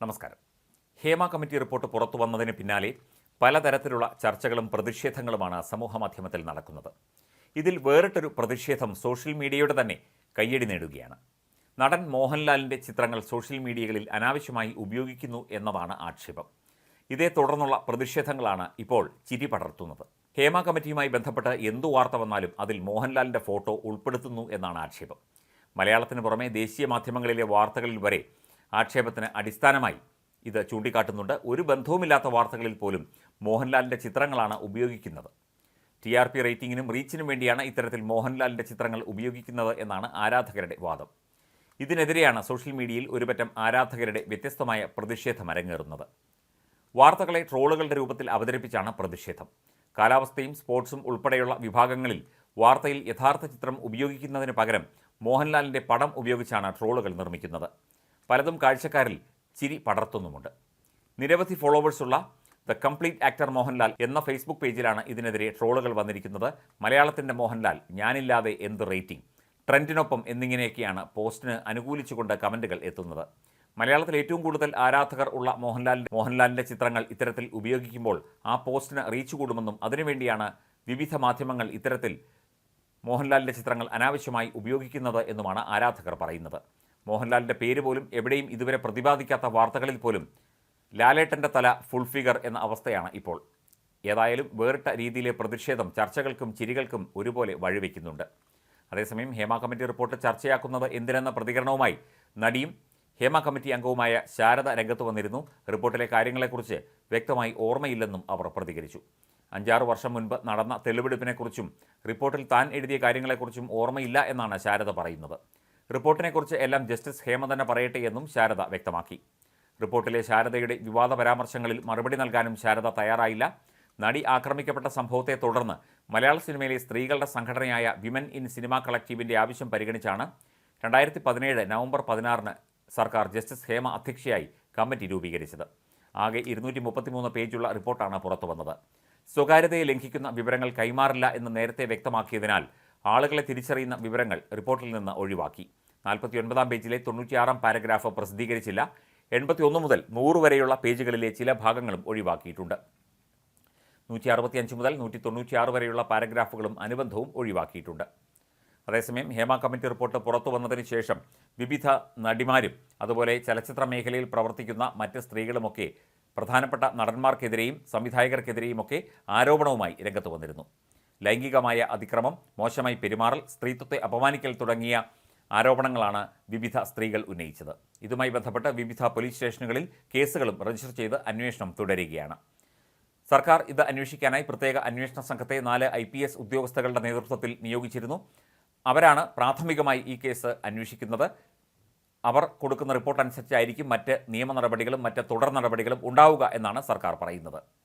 നമസ്കാരം. Hema committee report പുറത്തു വന്നതിന് പിന്നാലെ പലതരത്തിലുള്ള ചർച്ചകളും പ്രതിഷേധങ്ങളുമാണ് സമൂഹ മാധ്യമത്തിൽ നടക്കുന്നത്. ഇതിൽ വേറിട്ടൊരു പ്രതിഷേധം സോഷ്യൽ മീഡിയയുടെ തന്നെ കയ്യടി നേടുകയാണ്. നടൻ മോഹൻലാലിന്റെ ചിത്രങ്ങൾ സോഷ്യൽ മീഡിയകളിൽ അനാവശ്യമായി ഉപയോഗിക്കുന്നു എന്നതാണ് ആക്ഷേപം. ഇതേ തുടർന്നുള്ള പ്രതിഷേധങ്ങളാണ് ഇപ്പോൾ ചിരി പടർത്തുന്നത്. ഹേമ കമ്മിറ്റിയുമായി ബന്ധപ്പെട്ട് എന്തു വാർത്ത വന്നാലും അതിൽ മോഹൻലാലിന്റെ ഫോട്ടോ ഉൾപ്പെടുത്തുന്നു എന്നാണ് ആക്ഷേപം. മലയാളത്തിന് പുറമെ ദേശീയ മാധ്യമങ്ങളിലെ വാർത്തകളിൽ വരെ ആക്ഷേപത്തിന് അടിസ്ഥാനമായി ഇത് ചൂണ്ടിക്കാട്ടുന്നുണ്ട്. ഒരു ബന്ധവുമില്ലാത്ത വാർത്തകളിൽ പോലും മോഹൻലാലിന്റെ ചിത്രങ്ങളാണ് ഉപയോഗിക്കുന്നത്. ടി ആർ പി റേറ്റിംഗിനും റീച്ചിനും വേണ്ടിയാണ് ഇത്തരത്തിൽ മോഹൻലാലിന്റെ ചിത്രങ്ങൾ ഉപയോഗിക്കുന്നത് എന്നാണ് ആരാധകരുടെ വാദം. ഇതിനെതിരെയാണ് സോഷ്യൽ മീഡിയയിൽ ഒരുപറ്റം ആരാധകരുടെ വ്യത്യസ്തമായ പ്രതിഷേധം അരങ്ങേറുന്നത് വാർത്തകളെ ട്രോളുകളുടെ രൂപത്തിൽ അവതരിപ്പിച്ചാണ് പ്രതിഷേധം. കാലാവസ്ഥയും സ്പോർട്സും ഉൾപ്പെടെയുള്ള വിഭാഗങ്ങളിൽ വാർത്തയിൽ യഥാർത്ഥ ചിത്രം ഉപയോഗിക്കുന്നതിന് പകരം മോഹൻലാലിന്റെ പടം ഉപയോഗിച്ചാണ് ട്രോളുകൾ നിർമ്മിക്കുന്നത്. പലതും കാഴ്ചക്കാരിൽ ചിരി പടർത്തുന്നുമുണ്ട്. നിരവധി ഫോളോവേഴ്സുള്ള ദ കംപ്ലീറ്റ് ആക്ടർ മോഹൻലാൽ എന്ന ഫേസ്ബുക്ക് പേജിലാണ് ഇതിനെതിരെ ട്രോളുകൾ വന്നിരിക്കുന്നത്. മലയാളത്തിന്റെ മോഹൻലാൽ ഞാനില്ലാതെ എന്ത് റേറ്റിംഗ് ട്രെൻഡിനൊപ്പം എന്നിങ്ങനെയൊക്കെയാണ് പോസ്റ്റിന് അനുകൂലിച്ചുകൊണ്ട് കമന്റുകൾ എത്തുന്നത്. മലയാളത്തിൽ ഏറ്റവും കൂടുതൽ ആരാധകർ ഉള്ള മോഹൻലാലിന്റെ മോഹൻലാലിന്റെ ചിത്രങ്ങൾ ഇത്തരത്തിൽ ഉപയോഗിക്കുമ്പോൾ ആ പോസ്റ്റിന് റീച്ച് കൂടുമെന്നും അതിനുവേണ്ടിയാണ് വിവിധ മാധ്യമങ്ങൾ ഇത്തരത്തിൽ മോഹൻലാലിന്റെ ചിത്രങ്ങൾ അനാവശ്യമായി ഉപയോഗിക്കുന്നത് എന്നുമാണ് ആരാധകർ പറയുന്നത്. മോഹൻലാലിന്റെ പേര് പോലും എവിടെയും ഇതുവരെ പ്രതിപാദിക്കാത്ത വാർത്തകളിൽ പോലും ലാലേട്ടന്റെ തല ഫുൾ ഫിഗർ എന്ന അവസ്ഥയാണ് ഇപ്പോൾ. ഏതായാലും വേറിട്ട രീതിയിലെ പ്രതിഷേധം ചർച്ചകൾക്കും ചിരികൾക്കും ഒരുപോലെ വഴിവെക്കുന്നുണ്ട്. അതേസമയം ഹേമ കമ്മിറ്റി റിപ്പോർട്ട് ചർച്ചയാക്കുന്നത് എന്തിനെന്ന പ്രതികരണവുമായി നടിയും ഹേമ കമ്മിറ്റി അംഗവുമായ ശാരദ രംഗത്ത് വന്നിരുന്നു. റിപ്പോർട്ടിലെ കാര്യങ്ങളെക്കുറിച്ച് വ്യക്തമായി ഓർമ്മയില്ലെന്നും അവർ പ്രതികരിച്ചു. അഞ്ചാറ് വർഷം മുൻപ് നടന്ന തെളിവെടുപ്പിനെക്കുറിച്ചും റിപ്പോർട്ടിൽ താൻ എഴുതിയ കാര്യങ്ങളെക്കുറിച്ചും ഓർമ്മയില്ല എന്നാണ് ശാരദ പറയുന്നത്. റിപ്പോർട്ടിനെക്കുറിച്ച് എല്ലാം ജസ്റ്റിസ് ഹേമ തന്നെ പറയട്ടെ എന്നും ശാരദ വ്യക്തമാക്കി. റിപ്പോർട്ടിലെ ശാരദയുടെ വിവാദ പരാമർശങ്ങളിൽ മറുപടി നൽകാനും ശാരദ തയ്യാറായില്ല. നടി ആക്രമിക്കപ്പെട്ട സംഭവത്തെ തുടർന്ന് മലയാള സിനിമയിലെ സ്ത്രീകളുടെ സംഘടനയായ വിമൻ ഇൻ സിനിമ കളക്റ്റീവിന്റെ ആവശ്യം പരിഗണിച്ചാണ്. രണ്ടായിരത്തി പതിനേഴ് നവംബർ പതിനാറിന് സർക്കാർ ജസ്റ്റിസ് ഹേമ അധ്യക്ഷയായി കമ്മിറ്റി രൂപീകരിച്ചത്. ആകെ ഇരുന്നൂറ്റി മുപ്പത്തിമൂന്ന് പേജുള്ള റിപ്പോർട്ടാണ് പുറത്തുവന്നത്. സ്വകാര്യതയെ ലംഘിക്കുന്ന വിവരങ്ങൾ കൈമാറില്ല എന്ന് നേരത്തെ വ്യക്തമാക്കിയതിനാൽ ആളുകളെ തിരിച്ചറിയുന്ന വിവരങ്ങൾ റിപ്പോർട്ടിൽ നിന്ന് ഒഴിവാക്കി. നാൽപ്പത്തി ഒൻപതാം പേജിലെ തൊണ്ണൂറ്റിയാറാം പാരഗ്രാഫ് പ്രസിദ്ധീകരിച്ചില്ല. എൺപത്തി ഒന്ന് മുതൽ നൂറ് വരെയുള്ള പേജുകളിലെ ചില ഭാഗങ്ങളും ഒഴിവാക്കിയിട്ടുണ്ട്. നൂറ്റി അറുപത്തിയഞ്ച് മുതൽ നൂറ്റി തൊണ്ണൂറ്റിയാറ് വരെയുള്ള പാരഗ്രാഫുകളും അനുബന്ധവും ഒഴിവാക്കിയിട്ടുണ്ട്. അതേസമയം ഹേമ കമ്മിറ്റി റിപ്പോർട്ട് പുറത്തു വന്നതിന് ശേഷം വിവിധ നടിമാരും അതുപോലെ ചലച്ചിത്ര മേഖലയിൽ പ്രവർത്തിക്കുന്ന മറ്റ് സ്ത്രീകളുമൊക്കെ പ്രധാനപ്പെട്ട നടന്മാർക്കെതിരെയും സംവിധായകർക്കെതിരെയുമൊക്കെ ആരോപണവുമായി രംഗത്ത് വന്നിരുന്നു. ലൈംഗികമായ അതിക്രമം മോശമായി പെരുമാറൽ സ്ത്രീത്വത്തെ അപമാനിക്കൽ തുടങ്ങിയ ആരോപണങ്ങളാണ് വിവിധ സ്ത്രീകൾ ഉന്നയിച്ചത്. ഇതുമായി ബന്ധപ്പെട്ട് വിവിധ പോലീസ് സ്റ്റേഷനുകളിൽ കേസുകളും രജിസ്റ്റർ ചെയ്ത് അന്വേഷണം തുടരുകയാണ്. സർക്കാർ ഇത് അന്വേഷിക്കാനായി പ്രത്യേക അന്വേഷണ സംഘത്തെ നാല് ഐ പി എസ് ഉദ്യോഗസ്ഥകളുടെ നേതൃത്വത്തിൽ നിയോഗിച്ചിരുന്നു. അവരാണ് പ്രാഥമികമായി ഈ കേസ് അന്വേഷിക്കുന്നത്. അവർ കൊടുക്കുന്ന റിപ്പോർട്ട് അനുസരിച്ചായിരിക്കും മറ്റ് നിയമ നടപടികളും മറ്റ് തുടർ നടപടികളും ഉണ്ടാവുക എന്നാണ് സർക്കാർ പറയുന്നത്.